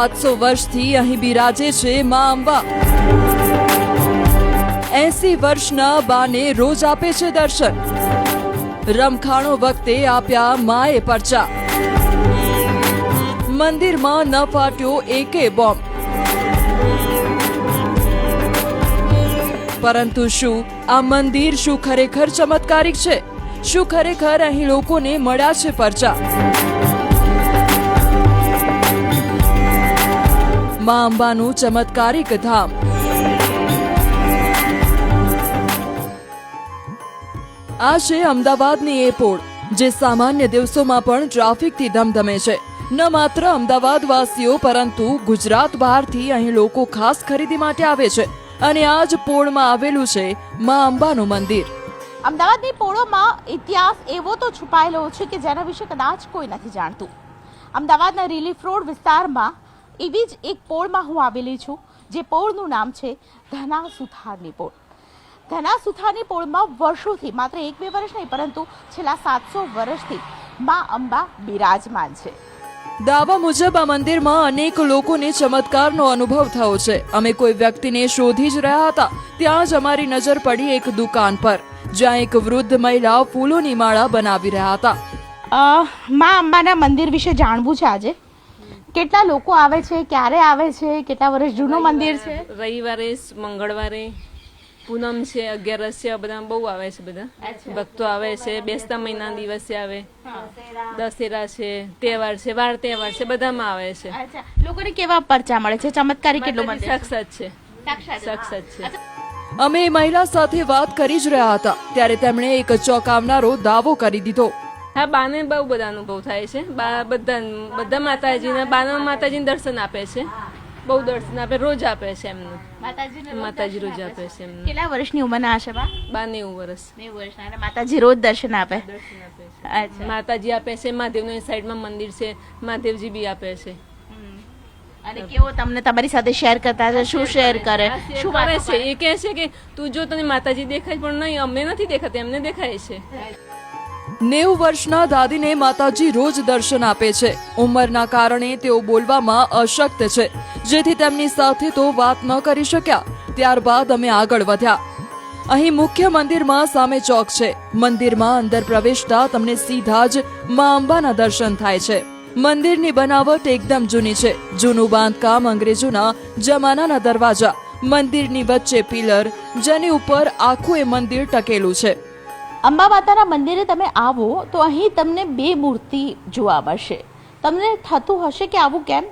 સાતસો વર્ષથી અહીં બિરાજે છે મા અંબા. એસી વર્ષના બાને રોજ આપે છે દર્શન. રમખાણો વખતે આપ્યા માએ પરચા. મંદિરમાં ન ફાટ્યો એકે બોમ્બ. પરંતુ શું આ મંદિર શું ખરેખર ચમત્કારિક છે? શું ખરેખર અહીં લોકોને મળ્યા છે પરચા? મા અંબાનું ચમત્કારિક ધામ. આ છે અમદાવાદની એ પોળ જે સામાન્ય દિવસોમાં પણ ટ્રાફિકથી ધમધમે છે. ન માત્ર અમદાવાદ વાસીઓ પરંતુ ગુજરાત બહારથી અહીં લોકો ખાસ ખરીદી માટે આવે છે અને આ જ પોળમાં આવેલું છે મા અંબાનું મંદિર. અમદાવાદની પોળોમાં ઇતિહાસ એવો તો છુપાયેલો છે કે જેના વિશે કદાચ કોઈ નથી જાણતું. અમદાવાદના રિલીફ રોડ વિસ્તારમાં એવી જ એક પોળમાં હું આવેલી છું જે પોળનું નામ છે ધના સુથારની પોળ. ધના સુથારની પોળમાં વર્ષોથી માત્ર એક બે વર્ષ નહીં પરંતુ છેલ્લા સાતસો વર્ષથી મા અંબા બિરાજમાન છે. દાવા મુજબ આ મંદિરમાં અનેક લોકોને ચમત્કારનો અનુભવ થયો છે. અમે કોઈ વ્યક્તિને શોધી જ રહ્યા હતા. ત્યાં જ અમારી નજર પડી એક દુકાન પર જ્યાં એક વૃદ્ધ મહિલા ફૂલોની માળા બનાવી રહ્યા હતા. મા અંબાના મંદિર વિશે જાણવું છે આજે? કેટલા લોકો આવે છે ક્યારે આવે છે કેટલા વર્ષ જૂનું મંદિર છે? રવિવારે મંગળવારે પૂનમ છે અગિયારસ છે બધા બહુ આવે છે બધા. ભક્તો આવે છે બેસતા મહિના દિવસે આવે. દશેરા છે તહેવાર છે વાર તહેવાર છે બધામાં આવે છે. લોકોને કેવા પરચા મળે છે? ચમત્કારી કેટલું મંદિર સાક્ષાત છે. સાક્ષાત. છે. અમે મહિલા સાથે વાત કરી જ રહ્યા હતા ત્યારે તેમણે એક ચોંકાવનારો દાવો કરી દીધો. હા બાને બહુ બધા અનુભવ થાય છે. બા બધા બધા માતાજીના બાના માતાજીને દર્શન આપે છે. બહુ દર્શન આપે રોજ આપે છે એમનું. માતાજી રોજ આપે છે. એમનું. કેટલા વર્ષની ઉંમરના હશે બા? બા નેવું વર્ષ. નેવું વર્ષના અને માતાજી રોજ દર્શન આપે? દર્શન આપે માતાજી આપે છે મહાદેવની સાઈડમાં મંદિર છે મહાદેવજી બી આપે છે. અને કેવો તમને તમારી સાથે શેર કરતા છે શું શેર કરે? શું શું કરે છે. એ કહે છે કે તું જો તને માતાજી દેખાય પણ નહીં અમને નથી દેખાતી એમને દેખાય છે. નેવું વર્ષના દાદીને માતાજી રોજ દર્શન આપે છે. ઉંમરના કારણે તેઓ બોલવામાં અશક્ત છે. જેથી તેમની સાથે તો વાત ન કરી શક્યા. ત્યારબાદ અમે આગળ વધ્યા. અહીં મુખ્ય મંદિરમાં સામે ચોક છે. મંદિરમાં અંદર પ્રવેશતા તમને સીધા જ મા અંબાના દર્શન થાય છે. મંદિરની બનાવટ એકદમ જૂની છે. જૂનું બાંધકામ અંગ્રેજોના જમાનાના દરવાજા. મંદિરની વચ્ચે પિલર, જેની ઉપર આખું એ મંદિર ટકેલું છે. અંબા માતાના મંદિરે તમે આવો તો અહીં તમને બે મૂર્તિ જોવા મળશે. તમને થતું હશે કે આવું કેમ?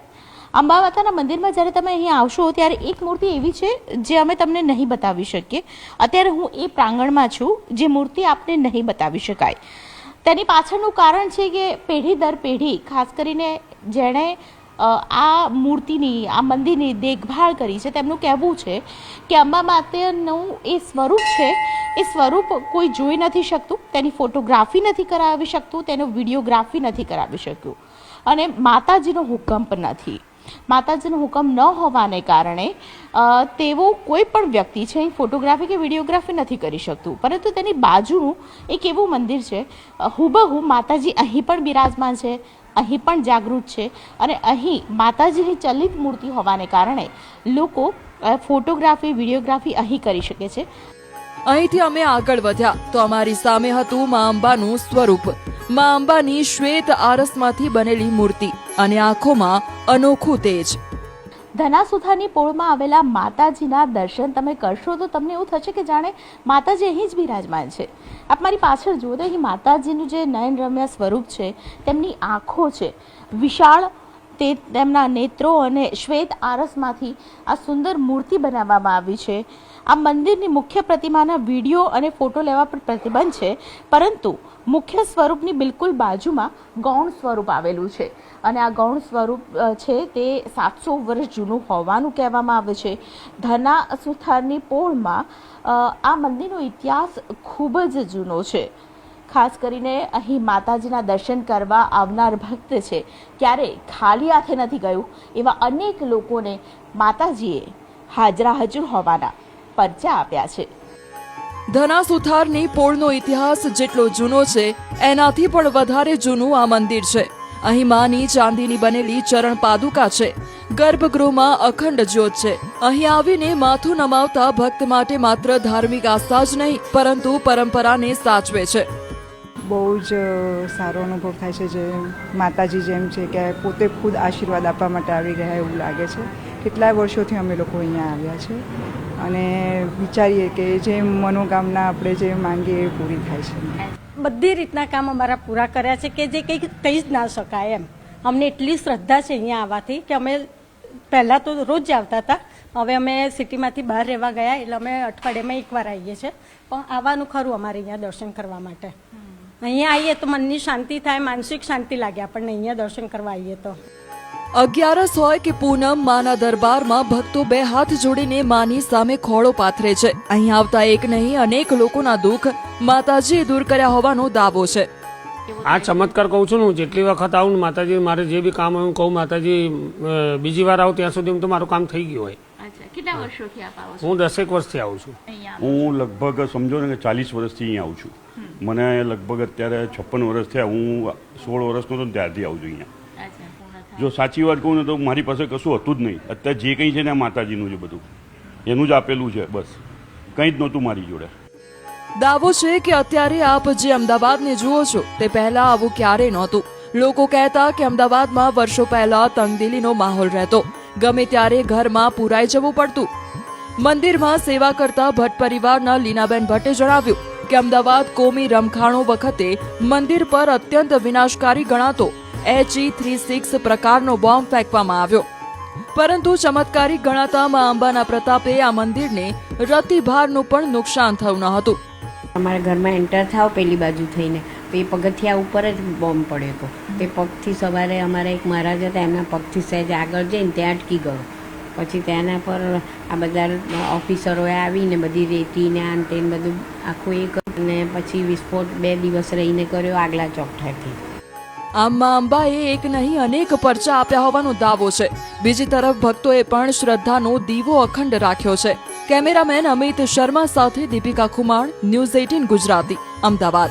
અંબા માતાના મંદિરમાં જ્યારે તમે અહીં આવશો ત્યારે એક મૂર્તિ એવી છે જે અમે તમને નહીં બતાવી શકીએ. અત્યારે હું એ પ્રાંગણમાં છું જે મૂર્તિ આપને નહીં બતાવી શકાય. તેની પાછળનું કારણ છે કે પેઢી દર પેઢી, ખાસ કરીને જેણે આ મૂર્તિની, આ મંદિરની દેખભાળ કરી છે, તેમનું કહેવું છે કે અંબા માતાનું એ સ્વરૂપ છે, એ સ્વરૂપ કોઈ જોઈ નથી શકતું, તેની ફોટોગ્રાફી નથી કરાવી શકતું, તેનો વિડીયોગ્રાફી નથી કરાવી શક્યું. અને માતાજીનો હુકમ પણ નથી. માતાજીનો હુકમ ન હોવાને કારણે તેવો કોઈ પણ વ્યક્તિ છે, એ ફોટોગ્રાફી કે વિડીયોગ્રાફી નથી કરી શકતું. પરંતુ તેની બાજુનું એક એવું મંદિર છે હુબહુ માતાજી અહીં પણ બિરાજમાન છે, અહીં પણ જાગૃત છે અને અહીં માતાજીની ચલિત મૂર્તિ હોવાને કારણે લોકો ફોટોગ્રાફી, વિડીયોગ્રાફી અહીં કરી શકે છે. અહીંથી અમે આગળ વધ્યા તો અમારી સામે હતું મા અંબાનું સ્વરૂપ. મા અંબાની શ્વેત આરસમાંથી બનેલી મૂર્તિ અને આંખોમાં અનોખું તેજ. ધનાસુથાની પોળમાં આવેલા માતાજીના દર્શન તમે કરશો તો તમને એવું થશે કે જાણે માતાજી અહીં જ બિરાજમાન છે. આપ મારી પાછળ જુઓ તો અહીં માતાજીનું જે નયનરમ્ય સ્વરૂપ છે, તેમની આંખો છે. વિશાળ તે તેમના નેત્રો અને શ્વેત આરસમાંથી આ સુંદર મૂર્તિ બનાવવામાં આવી છે. આ મંદિરની મુખ્ય પ્રતિમાના વીડિયો અને ફોટો લેવા પર પ્રતિબંધ છે, પરંતુ મુખ્ય સ્વરૂપની બિલકુલ બાજુમાં ગૌણ સ્વરૂપ આવેલું છે. અને આ ગૌણ સ્વરૂપ છે તે સાતસો વર્ષ જૂનું હોવાનું કહેવામાં આવે છે. ધના સુથારની પોળમાં આ મંદિરનો ઇતિહાસ ખૂબ જ જૂનો છે. ખાસ કરીને અહીં માતાજીના દર્શન કરવા આવનાર ભક્ત છે. ક્યારે ખાલી હાથે નથી ગયું એવા અનેક લોકોને માતાજીએ હાજરા હજુર હોવાના પરચા આપ્યા છે. ધના સુથારની પોળનો ઇતિહાસ જેટલો જૂનો છે એનાથી પણ વધારે જૂનું આ મંદિર છે. અહીં માની ચાંદીની બનેલી ચરણ પાદુકા છે. ગર્ભગૃહમાં અખંડ જ્યોત છે. અહીં આવીને માથું નમાવતા ભક્ત માટે માત્ર ધાર્મિક આસ્થા જ નહીં પરંતુ પરંપરાને સાચવે છે. બહુ જ સારો અનુભવ થાય છે જે માતાજી જેમ છે કે પોતે ખુદ આશીર્વાદ આપવા માટે આવી ગયા એવું લાગે છે. કેટલાય વર્ષોથી અમે લોકો અહીંયા આવ્યા છે. અને વિચારીએ કે જે મનોકામના આપણે જે માંગીએ એ પૂરી થાય છે. બધી રીતના કામ અમારા પૂરા કર્યા છે કે જે કંઈક કહી જ ના શકાય એમ. અમને એટલી શ્રદ્ધા છે અહીંયા આવવાથી કે અમે પહેલાં તો રોજ જ આવતા હતા. હવે અમે સિટીમાંથી બહાર રહેવા ગયા એટલે અમે અઠવાડિયામાં એકવાર આવીએ છીએ. પણ આવવાનું ખરું અમારે અહીંયા દર્શન કરવા માટે. અહીંયા આવીએ તો મનની શાંતિ થાય માનસિક શાંતિ લાગે આપણને અહીંયા દર્શન કરવા આવીએ તો. અગિયારસ હોય કે પૂનમ માના દરબારમાં ભક્તો બે હાથ જોડીને માની સામે ખોળો પાથરે છે. અહીં આવતા એક નહીં અનેક લોકોના દુઃખ માતાજીએ દૂર કર્યા હોવાનો દાવો છે. આ ચમત્કાર કહું છું ને હું જેટલી વખત આવું ને માતાજી મારે જે બી કામ હોય હું કહું માતાજી બીજી વાર આવું ત્યાં સુધી તો મારું કામ થઈ ગયું હોય. અચ્છા કેટલા વર્ષોથી આપ આવો છો? હું દસેક વર્ષથી આવું છું. હું લગભગ સમજો ને કે ચાલીસ વર્ષથી અહીં આવું છું. મને લગભગ અત્યારે છપ્પન વર્ષ થયા હું સોળ વર્ષનો તો ને ત્યારથી આવું છું અહીંયા. જો સાચી વાત કહું ને તો મારી પાસે કશું હતું જ નહીં. અત્યારે જે કંઈ છે ને માતાજીનું છે બધું. એનું જ આપેલું છે, બસ. કંઈ જ નહોતું મારી જોડે. દાવો છે કે અત્યારે આપ જે અમદાવાદને જુઓ છો, તે પહેલા આવું ક્યારેય નહોતું. લોકો કહેતા કે અમદાવાદમાં વર્ષો પહેલા તંગદિલીનો માહોલ રહેતો. ગમે ત્યારે ઘરમાં પુરાઈ જવું પડતું. મંદિરમાં સેવા કરતા ભટ્ટ પરિવારના લીનાબેન ભટ્ટે જણાવ્યું કે અમદાવાદ કોમી રમખાણો વખતે મંદિર પર અત્યંત વિનાશકારી ગણાતો. એચઈ થ્રી સિક્સ પ્રકારનો બોમ્બ ફેંકવામાં આવ્યો. પરંતુ ચમત્કારિક ગણાતા માં અંબાના પ્રતાપે આ મંદિરને રતિભારનું પણ નુકસાન થયું ન હતું. અમારા ઘરમાં એન્ટર થાવ પેલી બાજુ થઈને. એ પગથિયા ઉપર જ બોમ્બ પડ્યો હતો. તે પગથી સવારે અમારા એક મહારાજ હતા, એમના પગથી સહેજ આગળ જઈને ત્યાં અટકી ગયો. પછી તેના પર આ બધા ઓફિસરોએ આવીને બધી રેતીને આન તેન બધું આખું એ અને પછી વિસ્ફોટ બે દિવસ રહીને કર્યો આગલા ચોકઠાથી. આમ અંબાએ એક નહીં, અનેક પરચા આપ્યા હોવાનો દાવો છે. બીજી તરફ ભક્તોએ પણ શ્રદ્ધાનો દીવો અખંડ રાખ્યો છે. કેમેરામેન અમિત શર્મા સાથે દીપિકા ખુમાણ, ન્યૂઝ એટીન ગુજરાતી, અમદાવાદ.